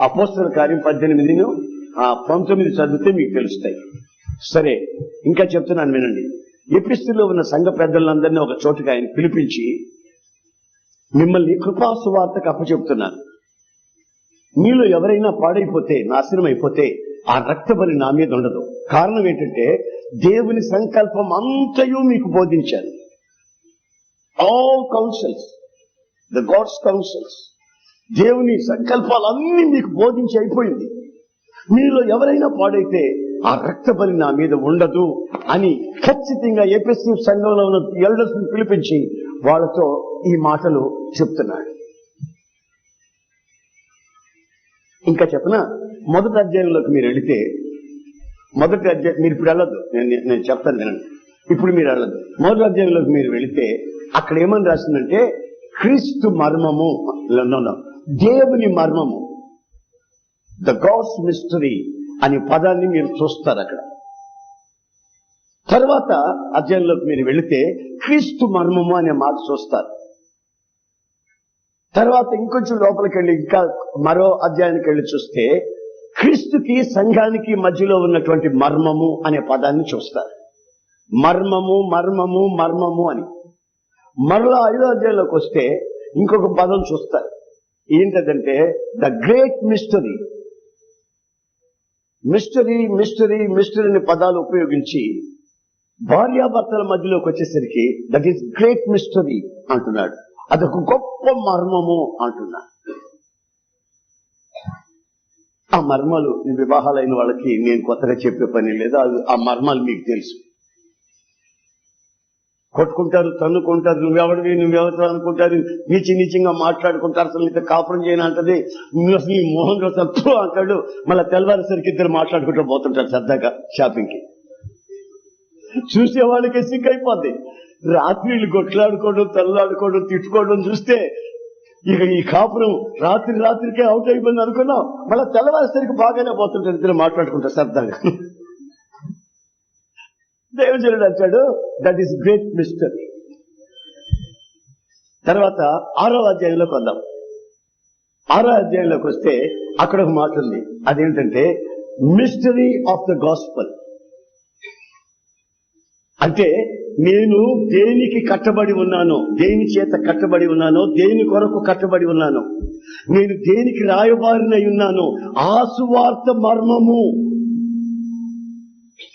అపోస్తల కార్యం పద్దెనిమిదిను ఆ పంతొమ్మిది చదివితే మీకు తెలుస్తాయి. సరే ఇంకా చెప్తున్నాను వినండి. ఎపిస్తులో ఉన్న సంఘ పెద్దలందరినీ ఒక చోటుకి ఆయన పిలిపించి మిమ్మల్ని కృపాసువార్తకు అప్పచెప్తున్నాను. మీలో ఎవరైనా పాడైపోతే నాశనం అయిపోతే ఆ రక్తబలి నా మీద ఉండదు. కారణం ఏంటంటే దేవుని సంకల్పం అంతయు మీకు బోధించాను. All counsels the God's counsels దేవుని సంకల్పాలన్నీ మీకు బోధించి అయిపోయింది. మీలో ఎవరైనా పాడైతే ఆ రక్త బలి నా మీద ఉండదు అని ఖచ్చితంగా ఏపీఎస్సీ సంఘంలో ఉన్న ఎల్డర్స్ పిలిపించి వాళ్ళతో ఈ మాటలు చెప్తున్నాడు ఇంకా చెప్పిన? మొదటి అధ్యాయంలోకి మీరు వెళితే మొదటి అధ్యాయం మీరు ఇప్పుడు వెళ్ళదు. నేను నేను చెప్తాను వినండి. ఇప్పుడు మీరు వెళ్ళదు. మొదటి అధ్యాయంలోకి మీరు వెళితే అక్కడ ఏమని రాసిందంటే క్రీస్తు మర్మము no. దేవుని మర్మము. ద గాడ్స్ మిస్టరీ అనే పదాన్ని మీరు చూస్తారు అక్కడ. తర్వాత అధ్యాయంలోకి మీరు వెళితే క్రీస్తు మర్మము అనే మాట చూస్తారు. తర్వాత ఇంకొంచెం లోపలికి వెళ్ళి ఇంకా మరో అధ్యాయానికి వెళ్ళి చూస్తే క్రీస్తుకి సంఘానికి మధ్యలో ఉన్నటువంటి మర్మము అనే పదాన్ని చూస్తారు. మర్మము మర్మము మర్మము అని. మరలా ఐదో అధ్యాయంలోకి వస్తే ఇంకొక పదం చూస్తారు. ఏంటంటే the great mystery mystery mystery mystery అనే పదాలు ఉపయోగించి భార్యాభర్తల మధ్యలోకి వచ్చేసరికి దట్ ఈస్ గ్రేట్ మిస్టరీ అంటున్నాడు. అదొక గొప్ప మర్మము అంటున్నాడు. ఆ మర్మాలు వివాహాలైన వాళ్ళకి నేను కొత్తగా చెప్పే పని లేదు అది- ఆ మర్మాలు మీకు తెలుసు. కొట్టుకుంటారు తన్నుకుంటారు నువ్వెవడివి నువ్వెవరు అనుకుంటారు నీచి నీచంగా మాట్లాడుకుంటారు అసలు నీతో కాపురం చేయను అంటది. నువ్వు అసలు నీ మోహన్ రావు తప్పు అంటాడు. మళ్ళీ తెల్లవారేసరికి ఇద్దరు మాట్లాడుకుంటూ పోతుంటారు సరదాగా షాపింగ్కి చూసే వాళ్ళకి సిక్ రాత్రి రాత్రిలు కొట్లాడుకోవడం తల్లాడుకోవడం తిట్టుకోవడం చూస్తే ఇక ఈ కాపురం రాత్రి రాత్రికే అవుట్ అయిపోయింది అనుకున్నాం. మళ్ళీ తెల్లవారేసరికి బాగానే పోతుంటారు ఇద్దరు మాట్లాడుకుంటారు సరదాగా. దేవజనుడు అంటాడు దట్ ఈస్ గ్రేట్ మిస్టరీ తర్వాత ఆరో అధ్యాయంలోకి వద్దాం ఆరో అధ్యాయంలోకి వస్తే అక్కడ ఒక మాట ఉంది. అదేంటంటే మిస్టరీ ఆఫ్ ద గాస్పల్ అంటే నేను దేనికి కట్టబడి ఉన్నాను దేని చేత కట్టబడి ఉన్నానో దేని కొరకు కట్టబడి ఉన్నాను నేను దేనికి రాయబారినై ఉన్నాను ఆ సువార్త మర్మము